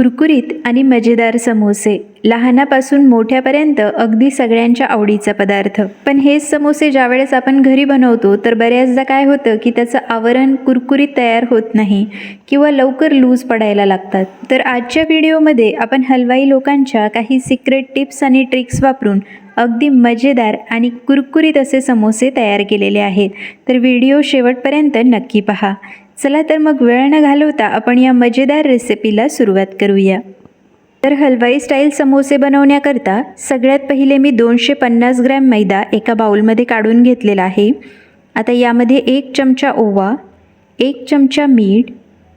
कुरकुरीत आणि मजेदार समोसे. लहानापासून मोठ्यापर्यंत अगदी सगळ्यांच्या आवडीचा पदार्थ. पण हेच समोसे ज्यावेळेस आपण घरी बनवतो तर बऱ्याचदा काय होतं की त्याचं आवरण कुरकुरीत तयार होत नाही किंवा लवकर लूज पडायला लागतात. तर आजच्या व्हिडिओमध्ये आपण हलवाई लोकांच्या काही सिक्रेट टिप्स आणि ट्रिक्स वापरून अगदी मजेदार आणि कुरकुरीत असे समोसे तयार केलेले आहेत. तर व्हिडिओ शेवटपर्यंत नक्की पहा. चला तर मग वेळ न घालवता आपण या मजेदार रेसिपीला सुरुवात करूया. तर हलवाई स्टाईल समोसे बनवण्याकरता सगळ्यात पहिले मी दोनशे पन्नास ग्रॅम मैदा एका बाउलमध्ये काढून घेतलेला आहे. आता यामध्ये एक चमचा ओवा एक चमचा मीठ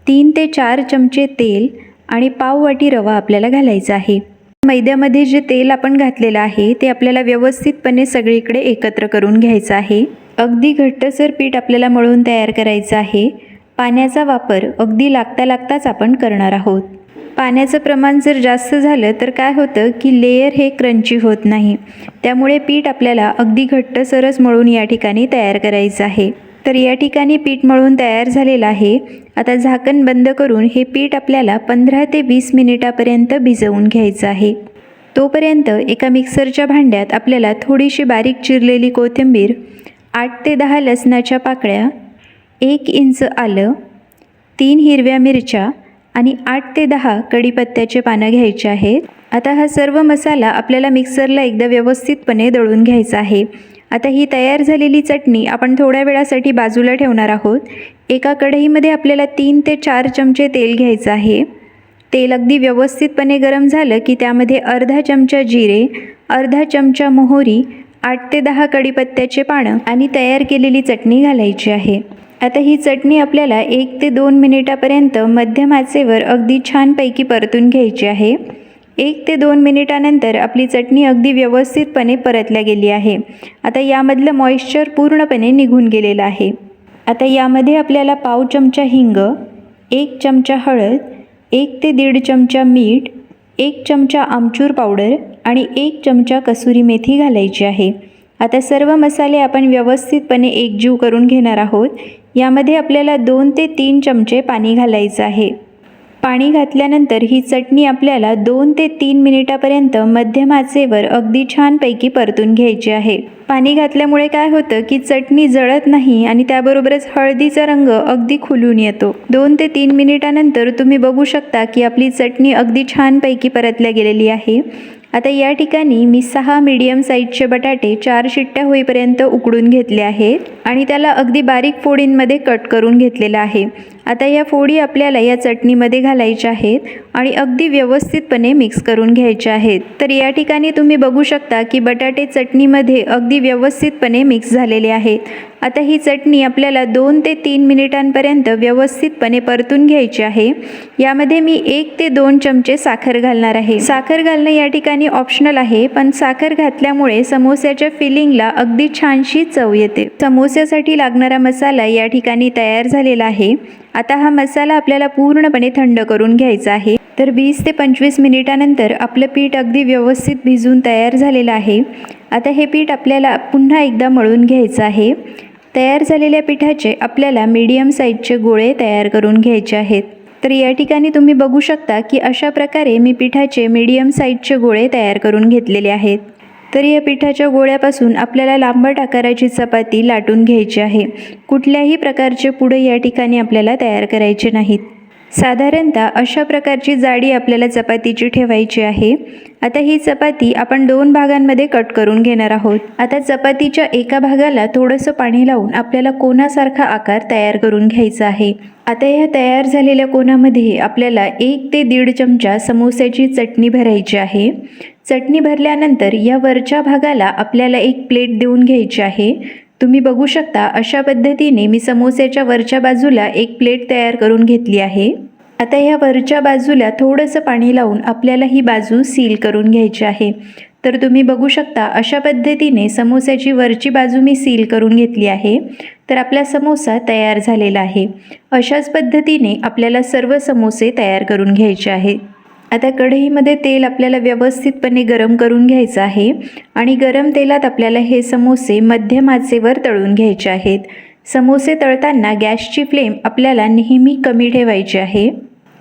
तीन ते चार चमचे तेल आणि पाव वाटी रवा आपल्याला घालायचा आहे. मैद्यामध्ये जे तेल आपण घातलेलं आहे ते आपल्याला व्यवस्थितपणे सगळीकडे एकत्र करून घ्यायचं आहे. अगदी घट्टसर पीठ आपल्याला मळून तयार करायचं आहे. पाण्याचा वापर अगदी लागता लागताच आपण करणार आहोत. पाण्याचं प्रमाण जर जास्त झालं तर काय होतं की लेयर हे क्रंची होत नाही. त्यामुळे पीठ आपल्याला अगदी घट्टसरच मळून या ठिकाणी तयार करायचं आहे. तर या ठिकाणी पीठ मळून तयार झालेलं आहे. आता झाकण बंद करून हे पीठ आपल्याला पंधरा ते वीस मिनिटापर्यंत भिजवून घ्यायचं आहे. तोपर्यंत एका मिक्सरच्या भांड्यात आपल्याला थोडीशी बारीक चिरलेली कोथिंबीर आठ ते दहा लसणाच्या पाकळ्या एक इंच आलं तीन हिरव्या मिरच्या आणि आठ ते दहा कढीपत्त्याचे पानं घ्यायचे आहेत. आता हा सर्व मसाला आपल्याला मिक्सरला एकदा व्यवस्थितपणे दळून घ्यायचा आहे. आता ही तयार झालेली चटणी आपण थोड्या वेळासाठी बाजूला ठेवणार आहोत. एका कढईमध्ये आपल्याला तीन ते चार चमचे तेल घ्यायचं आहे. तेल अगदी व्यवस्थितपणे गरम झालं की त्यामध्ये अर्धा चमचा जिरे अर्धा चमचा मोहरी आठ ते दहा कढीपत्त्याचे पानं आणि तयार केलेली चटणी घालायची आहे. आता ही चटणी आपल्याला एक ते दोन मिनिटापर्यंत मध्यम आचेवर अगदी छानपैकी परतून घ्यायची आहे. एक ते दोन मिनिटानंतर आपली चटणी अगदी व्यवस्थितपणे परतल्या गेली आहे. आता यामधलं मॉइश्चर पूर्णपणे निघून गेलेलं आहे. आता यामध्ये आपल्याला पाव चमचा हिंग एक चमचा हळद एक ते दीड चमचा मीठ एक चमचा आमचूर पावडर आणि एक चमचा कसुरी मेथी घालायची आहे. आता सर्व मसाले आपण व्यवस्थितपणे एकजीव करून घेणार आहोत. यामध्ये आपल्याला दोन ते तीन चमचे पाणी घालायचं आहे. पाणी घातल्यानंतर ही चटणी आपल्याला दोन ते तीन मिनिटापर्यंत मध्यम आचेवर अगदी छानपैकी परतून घ्यायची आहे. पाणी घातल्यामुळे काय होतं की चटणी जळत नाही आणि त्याबरोबरच हळदीचा रंग अगदी खुलून येतो. दोन ते तीन मिनिटानंतर तुम्ही बघू शकता की आपली चटणी अगदी छानपैकी परतल्या गेलेली आहे. आता या ठिकाणी मी सहा मीडियम साईजचे बटाटे चार शिट्ट्या होईपर्यंत उकडून घेतले आहेत आणि त्याला अगदी बारीक फोडींमध्ये कट करून घेतलेलं आहे. आता या फोडी आपल्याला या चटणीमध्ये घालायच्या आहेत आणि अगदी व्यवस्थितपणे मिक्स करून घ्यायच्या आहेत. तर या ठिकाणी तुम्ही बघू शकता की बटाटे चटणीमध्ये अगदी व्यवस्थितपणे मिक्स झालेले आहेत. आता ही चटणी आपल्याला दोन ते तीन मिनिटांपर्यंत व्यवस्थितपणे परतून घ्यायची आहे. यामध्ये मी एक ते दोन चमचे साखर घालणार आहे. साखर घालणं या ठिकाणी ऑप्शनल आहे पण साखर घातल्यामुळे समोस्याच्या फिलिंगला अगदी छानशी चव येते. समोस्यासाठी लागणारा मसाला या ठिकाणी तयार झालेला आहे. आता हा मसाला आपल्याला पूर्णपणे थंड करून घ्यायचा आहे. तर वीस ते पंचवीस मिनिटानंतर आपलं पीठ अगदी व्यवस्थित भिजून तयार झालेलं आहे. आता हे पीठ आपल्याला पुन्हा एकदा मळून घ्यायचं आहे. तयार झालेल्या पिठाचे आपल्याला मीडियम साईजचे गोळे तयार करून घ्यायचे आहेत. तर या ठिकाणी तुम्ही बघू शकता की अशा प्रकारे मी पिठाचे मीडियम साईजचे गोळे तयार करून घेतलेले आहेत. तर या पिठाच्या गोळ्यापासून आपल्याला लांबट आकाराची चपाती लाटून घ्यायची आहे. कुठल्याही प्रकारचे पुढे या ठिकाणी आपल्याला तयार करायचे नाहीत. साधारणतः अशा प्रकारची जाडी आपल्याला चपातीची ठेवायची आहे. आता ही चपाती आपण दोन भागांमध्ये कट करून घेणार आहोत. आता चपातीच्या एका भागाला थोडंसं पाणी लावून आपल्याला कोणासारखा आकार तयार करून घ्यायचा आहे. आता या तयार झालेल्या कोणामध्ये आपल्याला एक ते दीड चमचा समोस्याची चटणी भरायची आहे. चटणी भरल्यानंतर या वरच्या भागाला आपल्याला एक प्लेट देऊन घ्यायची आहे. तुम्ही बघू शकता अशा पद्धतीने मी समोस्याच्या वरच्या बाजूला एक प्लेट तयार करून घेतली आहे. आता ह्या वरच्या बाजूला थोडंसं पाणी लावून आपल्याला ही बाजू सील करून घ्यायची आहे. तर तुम्ही बघू शकता अशा पद्धतीने समोस्याची वरची बाजू मी सील करून घेतली आहे. तर आपला समोसा तयार झालेला आहे. अशाच पद्धतीने आपल्याला सर्व समोसे तयार करून घ्यायचे आहेत. आता कढईमध्ये तेल आपल्याला व्यवस्थितपणे गरम करून घ्यायचं आहे आणि गरम तेलात आपल्याला हे समोसे मध्यम आचेवर तळून घ्यायचे आहेत. समोसे तळताना गॅसची फ्लेम आपल्याला नेहमी कमी ठेवायची आहे.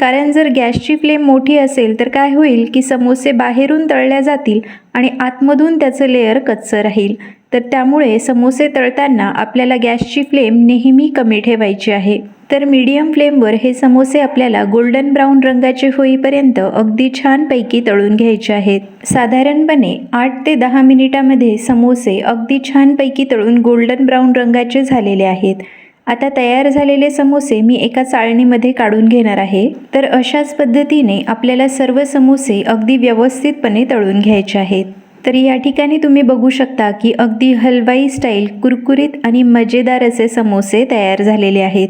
कारण जर गॅसची फ्लेम मोठी असेल तर काय होईल की समोसे बाहेरून तळल्या जातील आणि आतमधून त्याचं लेअर कच्चं राहील. तर त्यामुळे समोसे तळताना आपल्याला गॅसची फ्लेम नेहमी कमी ठेवायची आहे. तर मीडियम फ्लेमवर हे समोसे आपल्याला गोल्डन ब्राऊन रंगाचे होईपर्यंत अगदी छानपैकी तळून घ्यायचे आहेत. साधारणपणे आठ ते दहा मिनिटामध्ये समोसे अगदी छानपैकी तळून गोल्डन ब्राऊन रंगाचे झालेले आहेत. आता तयार झालेले समोसे मी एका चाळणीमध्ये काढून घेणार आहे. तर अशाच पद्धतीने आपल्याला सर्व समोसे अगदी व्यवस्थितपणे तळून घ्यायचे आहेत. तर या ठिकाणी तुम्ही बघू शकता की अगदी हलवाई स्टाईल कुरकुरीत आणि मजेदार असे समोसे तयार झालेले आहेत.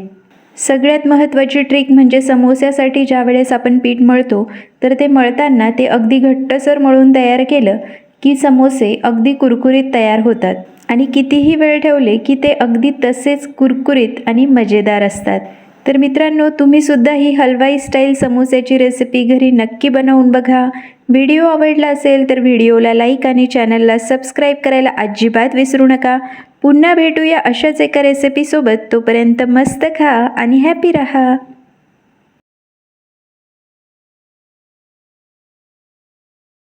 सगळ्यात महत्त्वाची ट्रिक म्हणजे समोस्यासाठी ज्या वेळेस आपण पीठ मळतो तर ते मळताना ते अगदी घट्टसर मळून तयार केलं की समोसे अगदी कुरकुरीत तयार होतात आणि कितीही वेळ ठेवले की ते अगदी तसेच कुरकुरीत आणि मजेदार असतात. तर मित्रांनो तुम्ही सुद्धा ही हलवाई स्टाईल समोस्याची रेसिपी घरी नक्की बनवून बघा. व्हिडिओ आवडला असेल तर व्हिडिओला लाईक आणि चॅनलला सबस्क्राईब करायला अजिबात विसरू नका. पुन्हा भेटूया अशाच एका रेसिपीसोबत तोपर्यंत मस्त खा आणि हॅपी रहा.